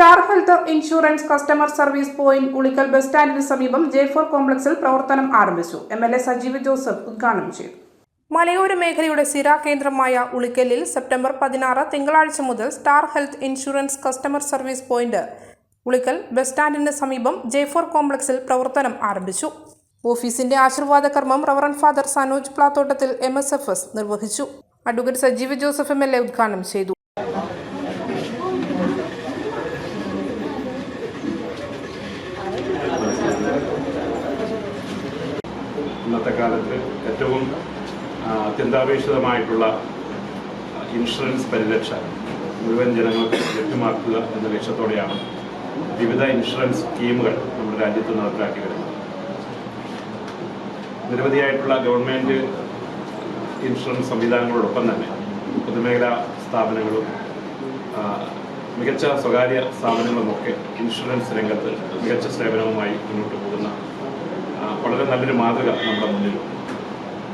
Star Health insurance customer service point Ulikkal bus സ്റ്റാൻഡിന് സമീപം J four കോംപ്ലക്സിൽ പ്രവർത്തനം ആരംഭിച്ചു. M L A Sajeev Joseph ഉദ്ഘാടനം ചെയ്തു. മലയോര മേഖലയുടെ കേന്ദ്രമായ ഉളിക്കലിൽ സെപ്റ്റംബർ പതിനാറ് തിങ്കളാഴ്ച മുതൽ Star Health insurance customer service point Ulikkal bus സ്റ്റാൻഡിന് സമീപം ജെ ഫോർ കോംപ്ലക്സിൽ പ്രവർത്തനം ആരംഭിച്ചു. ഓഫീസിന്റെ ആശീർവാദ കർമ്മം reverend father Sanoj Plathottathil M നിർവഹിച്ചു. അഡ്വക്കേറ്റ് സജീവ് ജോസഫ് എ ഉദ്ഘാടനം ചെയ്തു. ഇന്നത്തെ കാലത്ത് ഏറ്റവും അത്യന്താപേക്ഷിതമായിട്ടുള്ള ഇൻഷുറൻസ് പരിരക്ഷ മുഴുവൻ ജനങ്ങൾക്ക് ലഭ്യമാക്കുക എന്ന ലക്ഷ്യത്തോടെയാണ് വിവിധ ഇൻഷുറൻസ് സ്കീമുകൾ നമ്മുടെ രാജ്യത്ത് നടപ്പിലാക്കി വരുന്നത്. നിരവധിയായിട്ടുള്ള ഗവൺമെന്റ് ഇൻഷുറൻസ് സംവിധാനങ്ങളോടൊപ്പം തന്നെ പൊതുമേഖലാ സ്ഥാപനങ്ങളും മികച്ച സ്വകാര്യ സ്ഥാപനങ്ങളുമൊക്കെ ഇൻഷുറൻസ് രംഗത്ത് മികച്ച സേവനവുമായി മുന്നോട്ട് പോകുന്ന വളരെ നല്ലൊരു മാതൃക നമ്മുടെ മുന്നിൽ.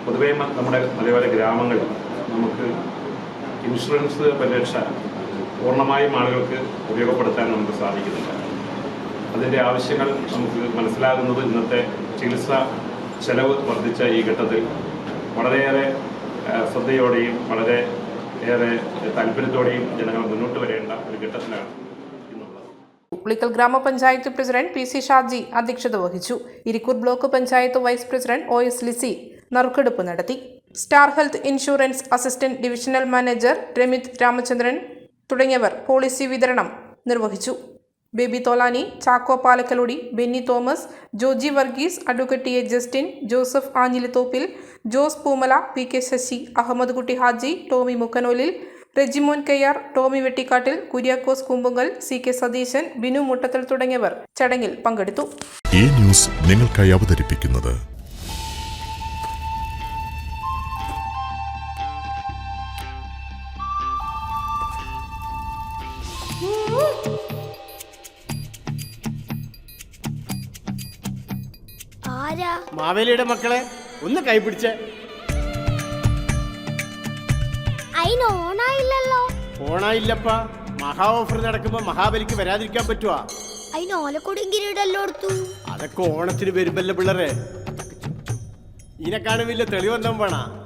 പൊതുവേ നമ്മുടെ മലയോര ഗ്രാമങ്ങളിൽ നമുക്ക് ഇൻഷുറൻസ് പരിരക്ഷ പൂർണമായും ആളുകൾക്ക് ഉപയോഗപ്പെടുത്താൻ നമുക്ക് സാധിക്കുന്നില്ല അതിന്റെ ആവശ്യങ്ങൾ നമുക്ക് മനസ്സിലാകുന്നത് ഇന്നത്തെ ചികിത്സാ ചെലവ് വർദ്ധിച്ച ഈ ഘട്ടത്തിൽ വളരെയേറെ ശ്രദ്ധയോടെയും വളരെ ഏറെ താല്പര്യത്തോടെയും ജനങ്ങൾ മുന്നോട്ട് വരേണ്ട ഒരു ഘട്ടത്തിലാണ്. ഉളിക്കൽ ഗ്രാമപഞ്ചായത്ത് പ്രസിഡന്റ് പി സി ഷാജി അധ്യക്ഷത വഹിച്ചു. Irikkur block panchayat vice president O S Lisy നറുക്കെടുപ്പ് നടത്തി. Star Health insurance assistant divisional manager Ramith Ramachandran തുടങ്ങിയവർ പോളിസി വിതരണം നിർവഹിച്ചു. Baby Tholani Chacko Palakkaludi Benny Thomas Joji Varghese advocate A Justin Joseph Anjilithoppil Jose Poomala P K Sasi Ahammed Kutty Haji Tomy Mukkanolil Rejimon Kayyar Tomy Vettikattil Kuriakose Kumbunkal C K Satheesan Binu Muttathal തുടങ്ങിയവർ ചടങ്ങിൽ പങ്കെടുത്തു. ഈ news നിങ്ങൾക്കായി അവതരിപ്പിക്കുന്നത് മാവേലിയുടെ മക്കളെ ഒന്ന് കൈപിടിച്ചേ അയിന് ഓണായില്ലല്ലോ. ഓണായില്ലപ്പ. മഹാ ഓഫർ നടക്കുമ്പോ മഹാബലിക്ക് വരാതിരിക്കാൻ പറ്റുവാ. അതിന് ഓലക്കൊടിയും കിരീടല്ലോ എടുത്തു. അതൊക്കെ ഓണത്തിന് വരുമ്പല്ലേ പിള്ളേരെ. ഇതിനെക്കാളും വലിയ തെളിവെന്താ വേണ.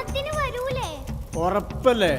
ഉറപ്പല്ലേ?